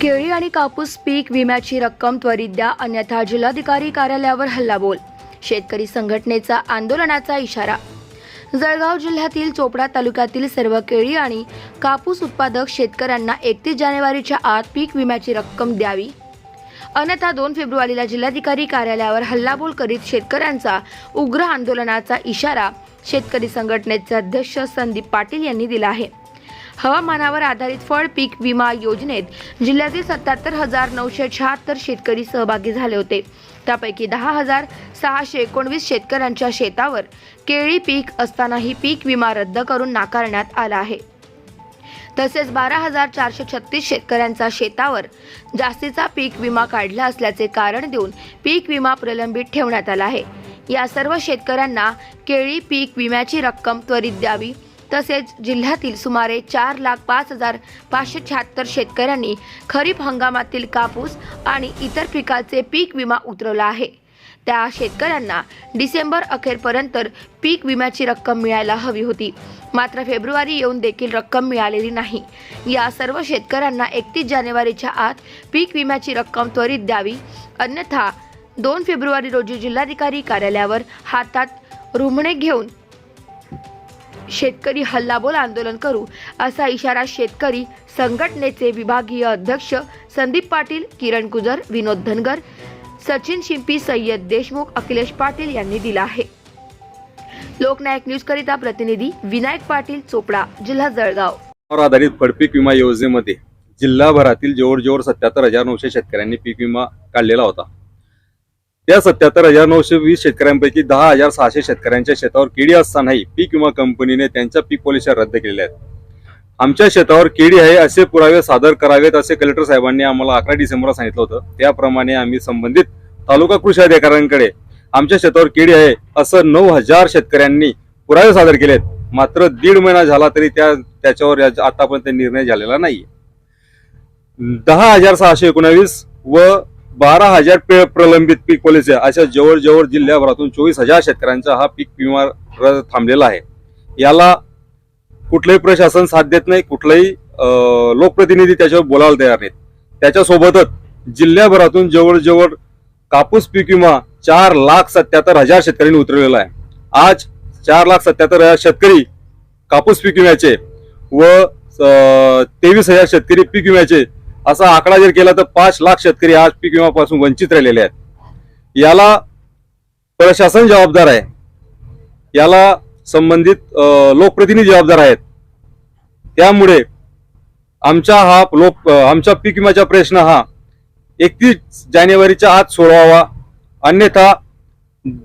केळी आणि कापूस पीक विम्याची रक्कम त्वरित द्या अन्यथा जिल्हाधिकारी कार्यालयावर हल्लाबोल. शेतकरी संघटनेचा आंदोलनाचा इशारा. जळगाव जिल्ह्यातील चोपडा तालुक्यातील सर्व केळी आणि कापूस उत्पादक शेतकऱ्यांना एकतीस जानेवारीच्या आत पीक विम्याची रक्कम द्यावी. अन्यथा दोन फेब्रुवारीला जिल्हाधिकारी कार्यालयावर हल्लाबोल करीत शेतकऱ्यांचा उग्र आंदोलनाचा इशारा शेतकरी संघटनेचे अध्यक्ष संदीप पाटील यांनी दिला आहे. हवामानावर आधारित फळ पीक विमा योजनेत जिल्ह्यातील सत्याहत्तर हजार नऊशे शहात्तर शेतकरी सहभागी झाले होते. त्यापैकी दहा हजार सहाशे एकोणवीस शेतकऱ्यांच्या शेतावर केळी पीक असतानाही पीक विमा रद्द करून नाकारण्यात आला आहे. तसेच बारा हजार चारशे छत्तीस शेतकऱ्यांचा शेतावर जास्तीचा पीक विमा काढला असल्याचे कारण देऊन पीक विमा प्रलंबित ठेवण्यात आला आहे. या सर्व शेतकऱ्यांना केळी पीक विम्याची रक्कम त्वरित द्यावी तसेच जिल्ह्यातील सुमारे चार लाख पाच हजार पाचशे शहात्तर शेतकऱ्यांनी खरीप हंगामातील कापूस आणि इतर पिकाचे पीक विमा उतरवला आहे. त्या शेतकऱ्यांना डिसेंबर अखेरपर्यंत पीक विम्याची रक्कम मिळायला हवी होती. मात्र फेब्रुवारी येऊन देखील रक्कम मिळालेली नाही. या सर्व शेतकऱ्यांना एकतीस जानेवारीच्या आत पीक विम्याची रक्कम त्वरित द्यावी. अन्यथा दोन फेब्रुवारी रोजी जिल्हाधिकारी कार्यालयावर हातात रुमणे घेऊन शेतकरी हल्लाबोल आंदोलन करू असा इशारा शेतकरी संघटनेचे विभागीय अध्यक्ष संदीप पाटील किरण गुजर विनोद धनगर सचिन शिंपी सय्यद देशमुख अखिलेश पाटील यांनी दिला आहे. लोकनायक न्यूज करिता प्रतिनिधी विनायक पाटील चोपडा जिल्हा जळगाव. आधारित फडपीक विमा योजनेमध्ये जिल्हाभरातील जवळजवळ सत्याहत्तर हजार नऊशे शेतकऱ्यांनी पीक विमा काढलेला होता. त्या सत्याहत्तर हजार नऊशे वीस शेतकऱ्यांपैकी दहा हजार सहाशे शेतकऱ्यांच्या शेतावर केळी असतानाही पीक विमा कंपनीने त्यांच्या पीक पॉलिसी रद्द केलेल्या आहेत. आमच्या शेतावर केळी आहे असे पुरावे सादर करावेत असे कलेक्टर साहेबांनी आम्हाला अकरा डिसेंबरला सांगितलं होतं. त्याप्रमाणे आम्ही संबंधित तालुका कृषी अधिकाऱ्यांकडे आमच्या शेतावर केळी आहे असं नऊ हजार शेतकऱ्यांनी पुरावे सादर केलेत. मात्र दीड महिना झाला तरी त्या त्याच्यावर आतापर्यंत निर्णय झालेला नाही दहा हजार सहाशे एकोणावीस व बारा हजार पे प्रलंबित पीक पॉलिसी अशा जवळजवळ जिल्ह्याभरातून चोवीस हजार शेतकऱ्यांचा हा पीक विमा थांबलेला आहे. याला कुठलंही प्रशासन साथ देत नाही कुठलाही लोकप्रतिनिधी त्याच्यावर बोलायला तयार नाहीत. त्याच्यासोबतच जिल्ह्याभरातून जवळजवळ कापूस पीक विमा चार लाख सत्याहत्तर हजार शेतकऱ्यांनी उतरवलेला आहे. आज चार लाख सत्याहत्तर हजार शेतकरी कापूस पीक विम्याचे व तेवीस हजार शेतकरी पीक विम्याचे असा आकडा जर केला तर पाच लाख शेतकरी आज पीक विमापासून वंचित राहिलेले आहेत. याला प्रशासन जबाबदार आहे. याला संबंधित लोकप्रतिनिधी जबाबदार आहेत. त्यामुळे आमचा हा लोक आमच्या आमचा पीक विम्याचा प्रश्न हा एकतीस जानेवारीच्या आत सोडवावा. अन्यथा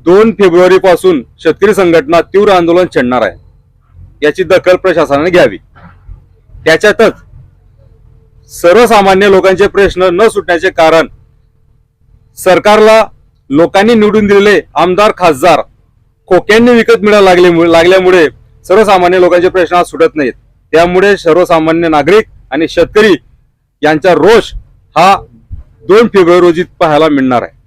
दोन फेब्रुवारीपासून शेतकरी संघटना तीव्र आंदोलन छेडणार आहे. याची दखल प्रशासनाने घ्यावी. त्याच्यातच सर्वसामान्य लोकांचे प्रश्न न सुटण्याचे कारण सरकारला लोकांनी निवडून दिलेले आमदार खासदार खोक्यांनी विकत मिळायला लागले लागल्यामुळे सर्वसामान्य लोकांचे प्रश्न आज सुटत नाहीत. त्यामुळे सर्वसामान्य नागरिक आणि शेतकरी यांचा रोष हा दोन फेब्रुवारी रोजी पाहायला मिळणार आहे.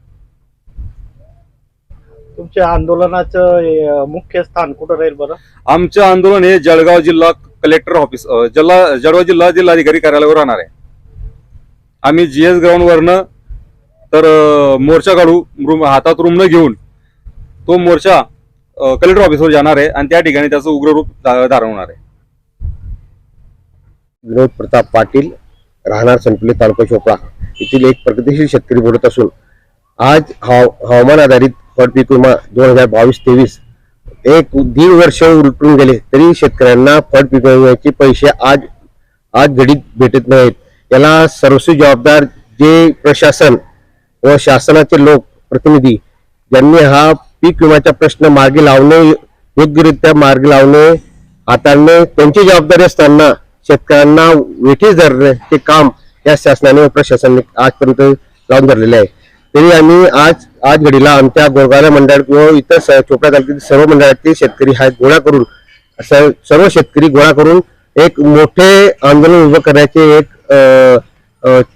तुमच्या आंदोलनाचं मुख्य स्थान कुठं राहील बरं? आमचे आंदोलन हे जळगाव जिल्हा कलेक्टर ऑफिस जिल्हा जळगाव जिल्हा जिल्हाधिकारी कार्यालयावर राहणार आहे. आम्ही जीएस ग्राउंड वरनं तर मोर्चा काढू रुम हातात रुमनं घेऊन तो मोर्चा कलेक्टर ऑफिसवर जाणार आहे आणि त्या ठिकाणी त्याचं उग्र रूप धारवणार आहे. विनोद प्रताप पाटील राहणार संपले तालुका चोपडा. येथील एक प्रगतिशील शेतकरी बोलत असून आज हवामान आधारित फळ पीक विमा दोन हजार बावीस तेवीस एक दीड वर्ष उलटून गेले तरी शेतकऱ्यांना फळ पिकवण्याचे पैसे आज आज घडीत भेटत नाहीत. याला सर्वस्वी जबाबदार जे प्रशासन व शासनाचे लोक प्रतिनिधी ज्यांनी हा पीक विम्याचा प्रश्न मार्गी लावणे योग्यरित्या मार्गी लावणे हाताळणे त्यांची जबाबदारी असताना शेतकऱ्यांना वेठीस धरणे ते काम या शासनाने व प्रशासनाने आजपर्यंत लावून धरलेले आहे. तरी आम्ही आज आज घडीला आमच्या गोरगावल्या मंडळ किंवा इतर चोपडा तालुक्यातील सर्व मंडळातील शेतकरी हा गोळा करून सर्व शेतकरी गोळा करून एक मोठे आंदोलन उभं करण्याचे एक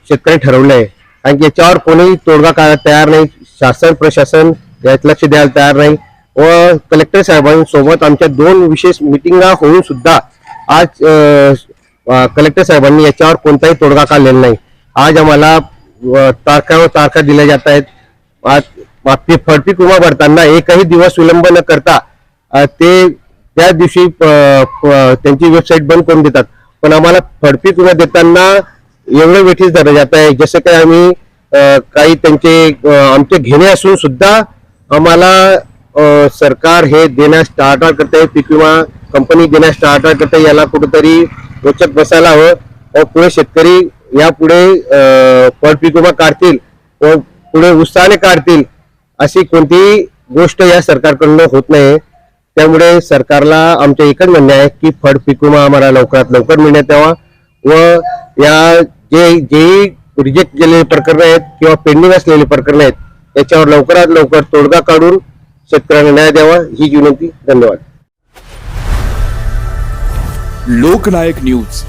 शेतकरी ठरवले आहे कारण याच्यावर कोणीही तोडगा काढायला तयार नाही शासन प्रशासन यात लक्ष द्यायला तयार नाही. व कलेक्टर साहेबांसोबत आमच्या दोन विशेष मिटिंगा होऊन सुद्धा आज कलेक्टर साहेबांनी याच्यावर कोणताही तोडगा काढलेला नाही. आज आम्हाला तारखा व तारखा दिल्या जात आहेत. आज मागचे फडपीक उभा भरताना एकही दिवस विलंब न करता ते त्या दिवशी त्यांची वेबसाईट बंद करून देतात. पण आम्हाला फडपीक उभ्या देताना एवढं वेठीस धरलं जात आहे. जसं काही आम्ही काही त्यांचे आमचे घेणे असून सुद्धा आम्हाला सरकार हे देण्यास टाळाटाळ करते पीक विमा कंपनी देण्यास टाळाटाळ करते याला कुठेतरी रोचक बसायला हवं. पुढे शेतकरी यापुढे अ, फळ पीक विमा काढतील व पुढे उत्साहाने काढतील अशी कोणतीही गोष्ट या सरकारकडनं होत नाही त्यामुळे सरकारला आमचं एकच म्हणणे आहे की फळ पीक विमा आम्हाला लवकरात लवकर मिळण्यात यावा व या जे जे रिजेक्ट केलेले प्रकरण आहेत किंवा पेंडिंग असलेले प्रकरण आहेत त्याच्यावर लवकरात लवकर तोडगा काढून शेतकऱ्यांना न्याय द्यावा ही विनंती. धन्यवाद. लोकनायक न्यूज.